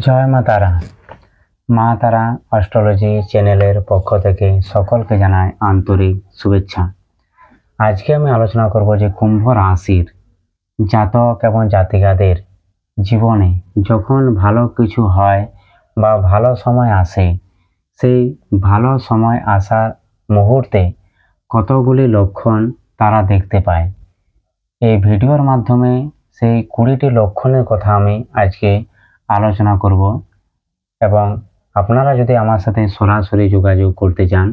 জয় মা তারা। মা তারা অস্ট্রোলজি চ্যানেলের পক্ষ থেকে সকলকে জানায় আন্তরিক শুভেচ্ছা। আজকে আমি আলোচনা করব যে কুম্ভ রাশির জাতক এবং জাতিকাদের জীবনে যখন ভালো কিছু হয় বা ভালো সময় আসে, সেই ভালো সময় আসার মুহূর্তে কতগুলি লক্ষণ তারা দেখতে পায়। এই ভিডিওর মাধ্যমে সেই কুড়িটি লক্ষণের কথা আমি আজকে আলোচনা করব এবং আপনারা যদি আমার সাথে সরাসরি যোগাযোগ করতে চান,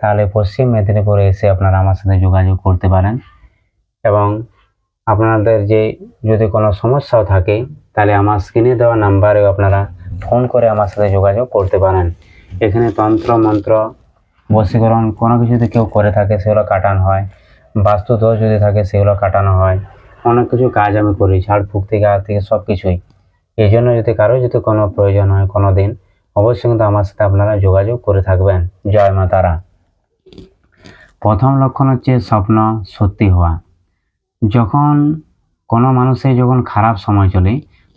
তাহলে পশ্চিম মেদিনীপুরে এসে আপনারা আমার সাথে যোগাযোগ করতে পারেন এবং আপনাদের যে যদি কোনো সমস্যাও থাকে, তাহলে আমার স্ক্রিনে দেওয়া নাম্বারেও আপনারা ফোন করে আমার সাথে যোগাযোগ করতে পারেন। এখানে তন্ত্র, মন্ত্র, বশীকরণ কোনো কিছু যদি কেউ করে থাকে, সেগুলো কাটানো হয়। বাস্তু দোষ যদি থাকে, সেগুলো কাটানো হয়। অনেক কিছু কাজ আমি করি, ঝাড়ফুঁক থেকে আর থেকে সব কিছুই এই জন্য যদি কারও যদি কোনো প্রয়োজন হয় কোনো দিন অবশ্যই কিন্তু আমার সাথে আপনারা যোগাযোগ করে থাকবেন। জয় মা তারা। প্রথম লক্ষণ হচ্ছে স্বপ্ন সত্যি হওয়া। যখন কোনো মানুষের যখন খারাপ সময় চলে,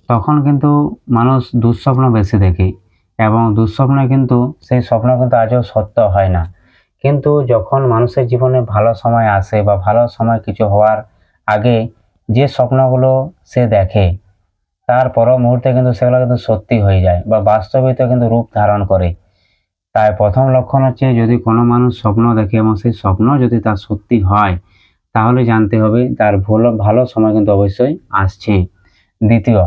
তখন কিন্তু মানুষ দুঃস্বপ্ন বেশি দেখে এবং দুঃস্বপ্নে কিন্তু সেই স্বপ্ন কিন্তু আজও সত্য হয় না। কিন্তু যখন মানুষের জীবনে ভালো সময় আসে বা ভালো সময় কিছু হওয়ার আগে যে স্বপ্নগুলো সে দেখে তার পর মুহূর্তে কিন্তু সেগুলো কিন্তু সত্যি হয়ে যায় বা বাস্তবিত কিন্তু রূপ ধারণ করে। তাই প্রথম লক্ষণ হচ্ছে যদি কোনো মানুষ স্বপ্ন দেখে এবং সেই স্বপ্ন যদি তার সত্যি হয়, তাহলে জানতে হবে তার ভালো ভালো সময় কিন্তু অবশ্যই আসছে। দ্বিতীয়,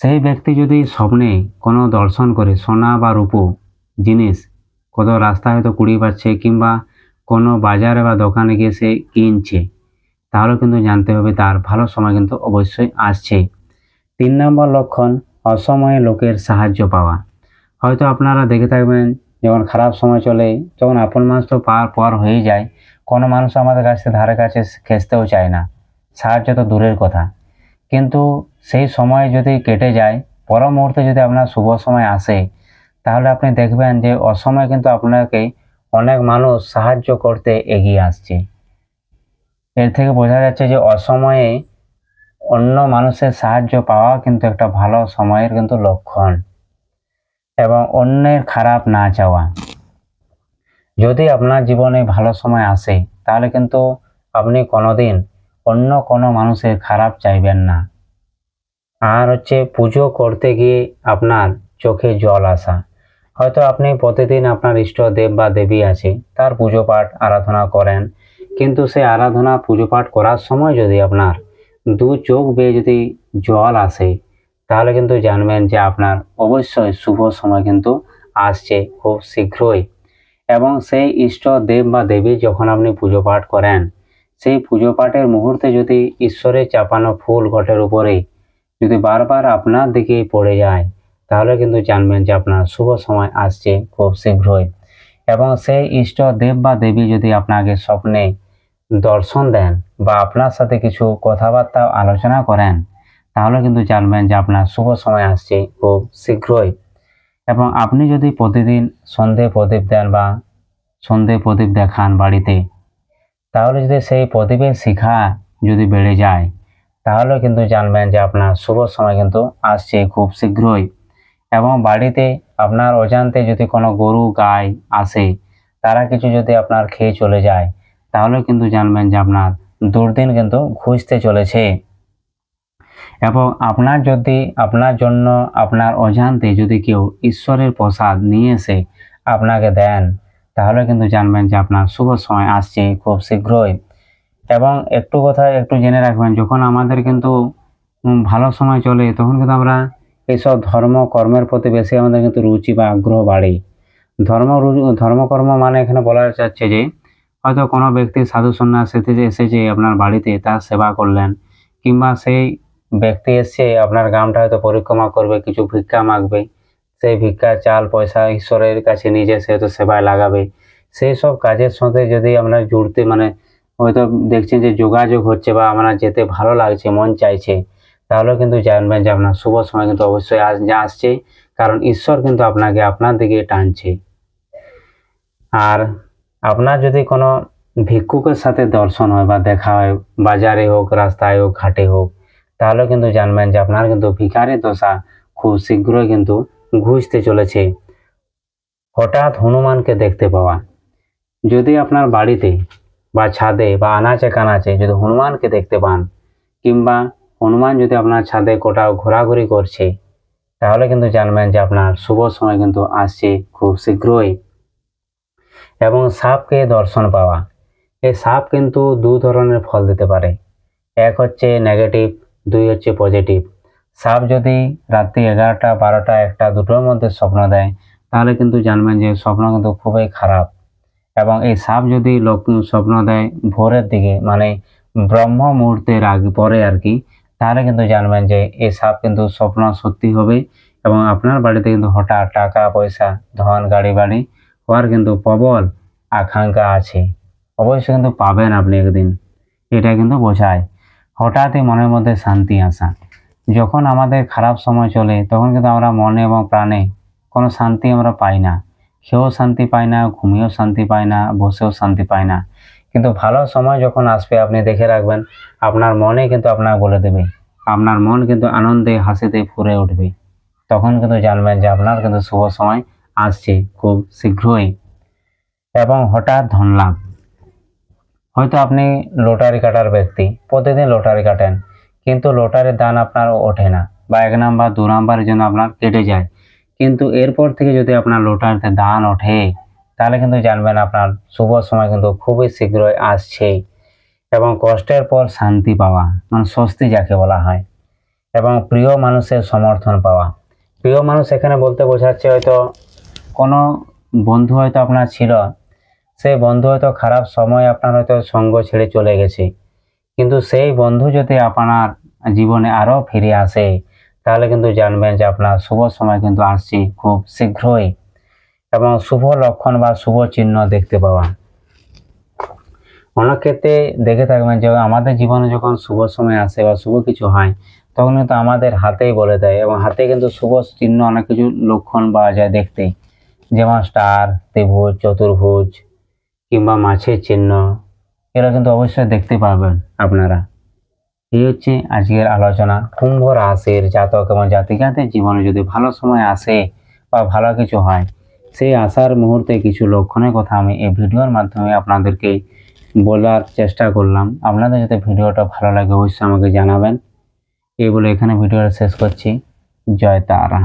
সেই ব্যক্তি যদি স্বপ্নে কোনো দর্শন করে সোনা বা রূপো, জিনিস কত রাস্তায় হয়তো কুড়িয়ে পাচ্ছে কিংবা কোনো বাজারে বা দোকানে গিয়ে সে কিনছে, তাহলে কিন্তু জানতে হবে তার ভালো সময় কিন্তু অবশ্যই আসছে। তিন নম্বর লক্ষণ, অসময়ে লোকের সাহায্য পাওয়া। হয়তো আপনারা দেখে থাকবেন, যখন খারাপ সময় চলে, যখন আপন মানুষ তো পার পর হয়ে যায়, কোনো মানুষ আমাদের কাছে, ধারে কাছে খেসতেও চায় না। সাহায্য তো দূরের কথা। কিন্তু সেই সময় যদি কেটে যায় পর মুহূর্তে যদি আপনার শুভ সময় আসে, তাহলে আপনি দেখবেন যে অসময়ে কিন্তু আপনাকে অনেক মানুষ সাহায্য করতে এগিয়ে আসছে। এর থেকে বোঝা যাচ্ছে যে অসময়ে অন্য মানুষের সাহায্য পাওয়া কিন্তু একটা ভালো সময়ের কিন্তু লক্ষণ এবং অন্যের খারাপ না চাওয়া। যদি আপনার জীবনে ভালো সময় আসে, তাহলে কিন্তু আপনি কোনোদিন অন্য কোনো মানুষের খারাপ চাইবেন না। আর হচ্ছে পুজো করতে গিয়ে আপনার চোখে জল আসা। হয়তো আপনি প্রতিদিন আপনার ইষ্ট দেব বা দেবী আছে, তার পুজো পাঠ আরাধনা করেন। কিন্তু সে আরাধনা পুজো পাঠ করার সময় যদি আপনার দু চোখ বেয়ে যদি জল আসে, তাহলে কিন্তু জানবেন যে আপনার অবশ্যই শুভ সময় কিন্তু আসছে খুব শীঘ্রই। এবং সেই ইষ্ট দেব বা দেবী যখন আপনি পুজো পাঠ করেন, সেই পুজো পাঠের মুহূর্তে যদি ঈশ্বরের চাপানো ফুল ঘটের উপরে যদি বারবার আপনার দিকেই পড়ে যায়, তাহলে কিন্তু জানবেন যে আপনার শুভ সময় আসছে খুব শীঘ্রই। এবং সেই ইষ্ট দেব বা দেবী যদি আপনাকে স্বপ্নে দর্শন দেন বা আপনার সাথে কিছু কথাবার্তা আলোচনা করেন, তাহলে কিন্তু জানবেন যে আপনার শুভ সময় আসছে খুব শীঘ্রই। এবং আপনি যদি প্রতিদিন সন্ধে প্রদীপ দেন বা সন্ধে প্রদীপ দেখান বাড়িতে, তাহলে যদি সেই প্রদীপের শিখা যদি বেড়ে যায়, তাহলে কিন্তু জানবেন যে আপনার শুভ সময় কিন্তু আসছে খুব শীঘ্রই। এবং বাড়িতে আপনার অজান্তে যদি কোনো গরু, গাই আসে, তারা কিছু যদি আপনার খেয়ে চলে যায় তাহলে কিন্তু জানবেন যে আপনার দুর্দিন কিন্তু ঘুষতে চলেছে। এবং আপনার যদি, আপনার জন্য, আপনার অজান্তে যদি কেউ ঈশ্বরের প্রসাদ নিয়ে এসে আপনাকে দেন, তাহলে কিন্তু জানবেন যে আপনার শুভ সময় আসছে খুব শীঘ্রই। এবং একটু কথা একটু জেনে রাখবেন, যখন আমাদের কিন্তু ভালো সময় চলে, তখন কিন্তু আমরা এইসব ধর্ম কর্মের প্রতি বেশি আমাদের কিন্তু রুচি বা আগ্রহ বাড়ে। ধর্ম ধর্মকর্ম মানে এখানে বলা যাচ্ছে যে হয়তো কোনো ব্যক্তি সাধু সন্ন্যাস এসেছে এসেছে আপনার বাড়িতে, তার সেবা করলেন, কিংবা সেই ব্যক্তি এসছে, আপনার গ্রামটা হয়তো পরিক্রমা করবে, কিছু ভিক্ষা মাগবে, সেই ভিক্ষা চাল, পয়সা ঈশ্বরের কাছে নিজে সে তো সেবায় লাগাবে। সেই সব কাজের সাথে যদি আমরা জুড়তে মানে হয়তো দেখছেন যে যোগাযোগ হচ্ছে বা আপনার যেতে ভালো লাগছে, মন চাইছে, তাহলেও কিন্তু জানবেন যে আপনার শুভ সময় কিন্তু অবশ্যই যা আসছে, কারণ ঈশ্বর কিন্তু আপনাকে আপনার দিকে টানছে। আর আপনার যদি কোনো ভিক্ষুকের সাথে দর্শন হয় বা দেখা হয়, বাজারে হোক, রাস্তায় হোক ঘাটে হোক, তাহলে কিন্তু জানবেন যে আপনার কিন্তু ভিখারি দশা খুব শীঘ্রই কিন্তু ঘুষতে চলেছে। হঠাৎ হনুমানকে দেখতে পাওয়া। যদি আপনার বাড়িতে বা ছাদে বা আনাচে কানাচে যদি হনুমানকে দেখতে পান, কিংবা হনুমান যদি আপনার ছাদে কোথাও ঘোরাঘুরি করছে, তাহলে কিন্তু জানবেন যে আপনার শুভ সময় কিন্তু আসছে খুব শীঘ্রই। এবং সাপকে দর্শন পাওয়া। এই সাপ কিন্তু দু ধরনের ফল দিতে পারে। এক হচ্ছে নেগেটিভ দুই হচ্ছে পজিটিভ সাপ যদি রাত্রি এগারোটা, বারোটা, একটা, দুটোর মধ্যে স্বপ্ন দেয়, তাহলে কিন্তু জানবেন যে স্বপ্ন কিন্তু খুবই খারাপ। এবং এই সাপ যদি লোক স্বপ্ন দেয় ভোরের দিকে মানে ব্রহ্ম মুহূর্তের আগে, পরে আর কি, তাহলে কিন্তু জানবেন যে এই সাপ কিন্তু স্বপ্ন সত্যি হবে এবং আপনার বাড়িতে কিন্তু হঠাৎ টাকা, পয়সা, ধন গাড়ি বাড়ি হওয়ার কিন্তু প্রবল আকাঙ্ক্ষা আছে। অবশ্যই কিন্তু পাবেন আপনি একদিন। এটা কিন্তু বোঝায়। হঠাৎই মনের মধ্যে শান্তি আসা। যখন আমাদের খারাপ সময় চলে, তখন কিন্তু আমরা মনে এবং প্রাণে কোনো শান্তি আমরা পাই না। খেয়েও শান্তি পাই না, ঘুমিয়েও শান্তি পাই না, বসেও শান্তি পাই না। কিন্তু ভালো সময় যখন আসবে, আপনি দেখে রাখবেন, আপনার মনে কিন্তু আপনার বলে দেবে। আপনার মন কিন্তু আনন্দে, হাসিতে ফুরে উঠবে। তখন কিন্তু জানবেন যে আপনার কিন্তু শুভ সময় আসছে খুব শীঘ্রই। এবং হঠাৎ ধন লাভ হয়তো আপনি লটারি কাটার ব্যক্তি, প্রতিদিন লটারি কাটেন, কিন্তু লটারির দান আপনার ওঠে না বা এক নাম্বার, দু নাম্বারের জন্য আপনার কেটে যায়। কিন্তু এরপর থেকে যদি আপনার লটারিতে দান ওঠে, তাহলে কিন্তু জানবেন আপনার শুভ সময় কিন্তু খুবই শীঘ্রই আসছে এবং কষ্টের পর শান্তি পাওয়া মানে স্বস্তি যাকে বলা হয়, এবং প্রিয় মানুষের সমর্থন পাওয়া। প্রিয় মানুষ এখানে বলতে বোঝাচ্ছে হয়তো কোনো বন্ধু হয়তো আপনার ছিল সেই বন্ধু হয়তো খারাপ সময় আপনার হয়তো সঙ্গ ছেড়ে চলে গেছে। কিন্তু সেই বন্ধু যদি আপনার জীবনে আরও ফিরে আসে, তাহলে কিন্তু জানবেন যে আপনার শুভ সময় কিন্তু আসছে খুব শীঘ্রই। এবং শুভ লক্ষণ বা শুভ চিহ্ন দেখতে পাওয়া। অনেক ক্ষেত্রে দেখে থাকবেন যে আমাদের জীবনে যখন শুভ সময় আসে বা শুভ কিছু হয়, তখন কিন্তু আমাদের হাতেই বলে দেয় এবং হাতে কিন্তু শুভ চিহ্ন অনেক কিছু লক্ষণ পাওয়া যায় দেখতে। যেমন স্টার, ত্রিভুজ, চতুর্ভুজ কিংবা মাছের চিহ্ন এরা কিন্তু অবশ্যই দেখতে পাবেন আপনারা। এই হচ্ছে আজকের আলোচনা। কুম্ভ রাশির জাতক এবং জাতিকাদের জীবনে যদি ভালো সময় আসে বা ভালো কিছু হয়, সেই আসার মুহূর্তে কিছু লক্ষণের কথা আমি এই ভিডিওর মাধ্যমে আপনাদেরকে বলার চেষ্টা করলাম। আপনাদের যাতে ভিডিওটা ভালো লাগে, অবশ্যই আমাকে জানাবেন। এই বলে এখানে ভিডিওটা শেষ করছি। জয় তারা।